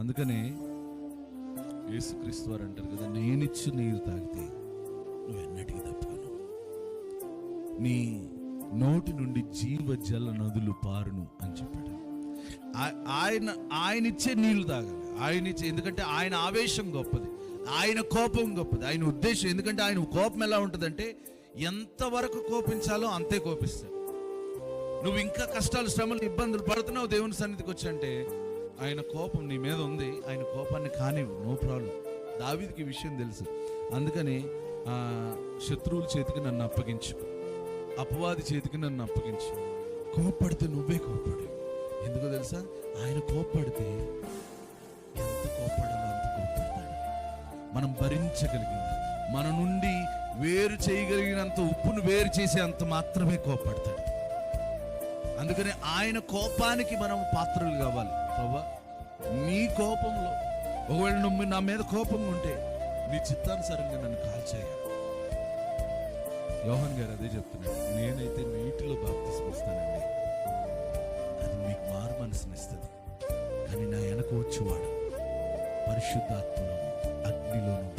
అందుకనే యేసుక్రీస్తు వారు అంటారు కదా నేనిచ్చు నీరు తాగితే నువ్వు ఎన్నటికి తప్పను నీ నోటి నుండి జీవ జల నదులు పారును అని చెప్పాడు. ఆ- ఆయన ఆయన ఇచ్చే నీళ్ళు తాగాలి. ఆయన ఇచ్చే ఎందుకంటే ఆయన ఆవేశం గొప్పది. ఆయన కోపం గొప్పది. ఆయన ఉద్దేశం ఎందుకంటే ఆయన కోపం ఎలా ఉంటుందంటే ఎంతవరకు కోపించాలో అంతే కోపిస్తాడు. నువ్వు ఇంకా కష్టాలు శ్రమలు ఇబ్బందులు పడుతున్నావు దేవుని సన్నిధికి వచ్చి అంటే ఆయన కోపం నీ మీద ఉంది ఆయన కోపాన్ని కానివ్వు నో ప్రాబ్లం దావిదికి విషయం తెలుసు. అందుకని శత్రువుల చేతికి నన్ను అప్పగించు. అపవాది చేతికి నన్ను అప్పగించు. కోప్పడితే నువ్వే కోప్పడు ఎందుకో తెలుసా? ఆయన కోప్పడితే ఎంత కోప్పడాలో అంత కోప్పడతాడు మనం భరించగలిగింది మన నుండి వేరు చేయగలిగినంత ఉప్పును వేరు చేసే అంత మాత్రమే కోప్పడతాడు అందుకని ఆయన కోపానికి మనం పాత్రలు కావాలి. ప్రభా నీ కోపంలో ఒకవేళ నువ్వు నా మీద కోపంగా ఉంటే నీ చిత్తానుసారంగా నన్ను కాల్చేయాలి యోహన్ గారు అదే చెప్తున్నాడు నేనైతే నీటిలో బాప్తిస్మిస్తానండి. అది మీకు మారు మనసునిస్తుంది కానీ నా వెనక వచ్చేవాడు పరిశుద్ధాత్మలోను అగ్నిలోను